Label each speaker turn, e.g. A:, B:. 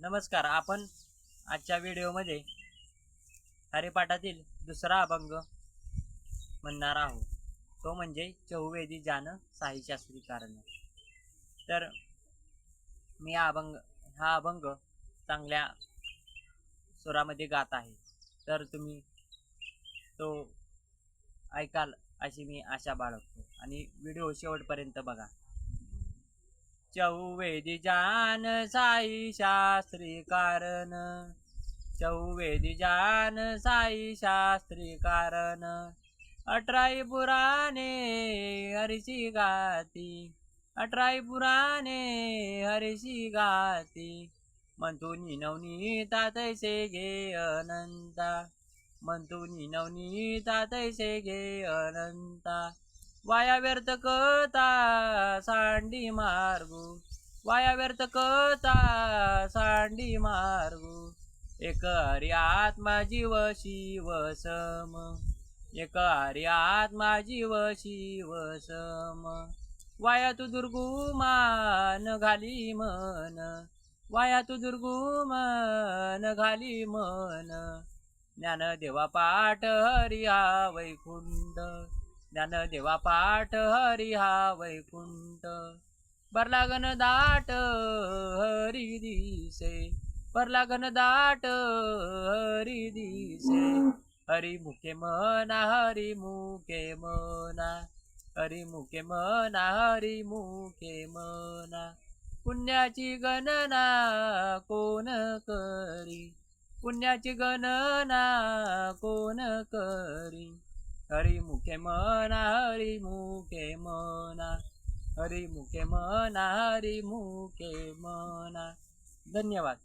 A: नमस्कार आपण आजच्या व्हिडिओमध्ये हरिपाठातील दुसरा अभंग म्हणणार आहोत. तो म्हणजे चहुवेदी जान साईशास्त्री कारण. तर मी हा अभंग हा अभंग चांगल्या सुरामध्ये गात आहे. तर तुम्ही तो ऐकाल अशी मी आशा बाळगतो. आणि व्हिडिओ शेवटपर्यंत बघा. चौवेदी जान साई शास्त्री कारण चौवेदी जान साई शास्त्री कारण अठराई पुराणे हरिशी गाती. अठराई पुराणे हरिशी गाती. मंतुनी नवनी तातैसे घे अनंता. मंतुनी नवनी तातैसे घे अनंता. वाया व्यर्थ कता सांडी मार्गू. वाया व्यर्थ कता सांडी मार्गू. एक हरी आत्मा जीव शिव सम. एक हरी आत्मा जीव शिव सम. वाया तू दुर्गुमान घाली मन. वाया तू दुर्गुमान घाली मन. ज्ञानदेवा पाठ हरिया वैकुंठ. ज्ञानदेवा पाठ हरी हा वैकुंठ. बरलागन दाट हरी दिसे बरलागन दाट हरी दिसे. हरी मुखे मना हरी मुखे मना हरी मुखे मना हरी मुखे मना. पुण्याची गणना कोण करी? पुण्याची गणना कोण करी? हरी मुखे मना हरी मुखे मना हरी मुखे मना हरी मुखे मना धन्यवाद